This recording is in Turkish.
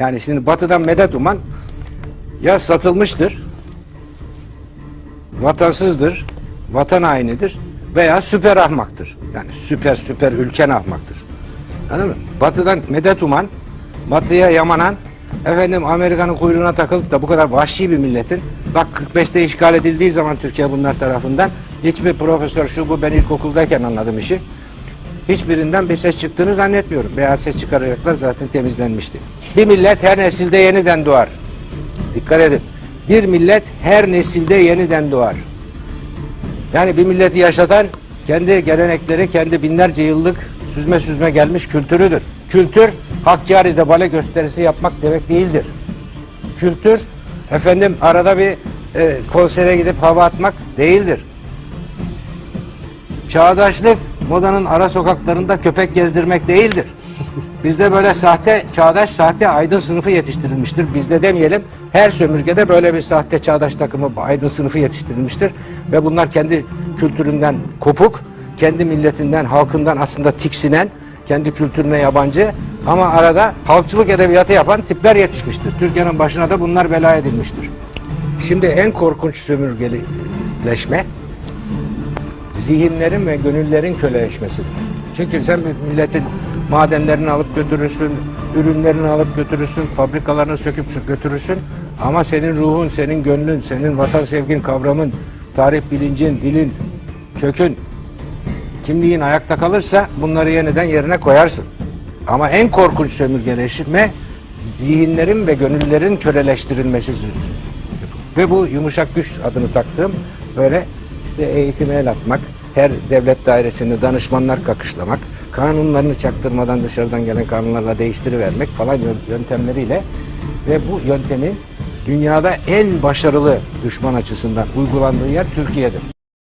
Yani şimdi batıdan medet uman ya satılmıştır, vatansızdır, vatan hainidir veya süper ahmaktır. Yani süper süper ülken ahmaktır. Anladın mı? Batıdan medet uman, batıya yamanan, efendim Amerika'nın kuyruğuna takılıp da bu kadar vahşi bir milletin, bak 45'te işgal edildiği zaman Türkiye bunlar tarafından, hiçbir profesör şu bu ben ilkokuldayken anladım işi, hiçbirinden bir ses çıktığını zannetmiyorum. Veya ses çıkaracaklar zaten temizlenmişti. Bir millet her nesilde yeniden doğar. Dikkat edin. Bir millet her nesilde yeniden doğar. Yani bir milleti yaşatan kendi gelenekleri, kendi binlerce yıllık süzme süzme gelmiş kültürüdür. Kültür Hakkari'de bale gösterisi yapmak demek değildir. Kültür efendim arada bir e, konsere gidip hava atmak değildir. Çağdaşlık modanın ara sokaklarında köpek gezdirmek değildir. Bizde böyle sahte çağdaş sahte aydın sınıfı yetiştirilmiştir. Bizde demeyelim her sömürgede böyle bir sahte çağdaş takımı aydın sınıfı yetiştirilmiştir. Ve bunlar kendi kültüründen kopuk, kendi milletinden, halkından aslında tiksinen, kendi kültürüne yabancı ama arada halkçılık edebiyatı yapan tipler yetişmiştir. Türkiye'nin başına da bunlar bela edilmiştir. Şimdi en korkunç sömürgeleşme zihinlerin ve gönüllerin köleleşmesidir. Çünkü sen milletin madenlerini alıp götürürsün, ürünlerini alıp götürürsün, fabrikalarını söküp sö- götürürsün. Ama senin ruhun, senin gönlün, senin vatan sevgin, kavramın, tarih bilincin, dilin, kökün, kimliğin ayakta kalırsa bunları yeniden yerine koyarsın. Ama en korkunç sömürgeleşme zihinlerin ve gönüllerin köleleştirilmesidir. Ve bu yumuşak güç adını taktığım böyle işte eğitime el atmak, her devlet dairesinde danışmanlar kakışlamak, kanunlarını çaktırmadan dışarıdan gelen kanunlarla değiştirivermek falan yö- yöntemleriyle ve bu yöntemin dünyada en başarılı düşman açısından uygulandığı yer Türkiye'dir.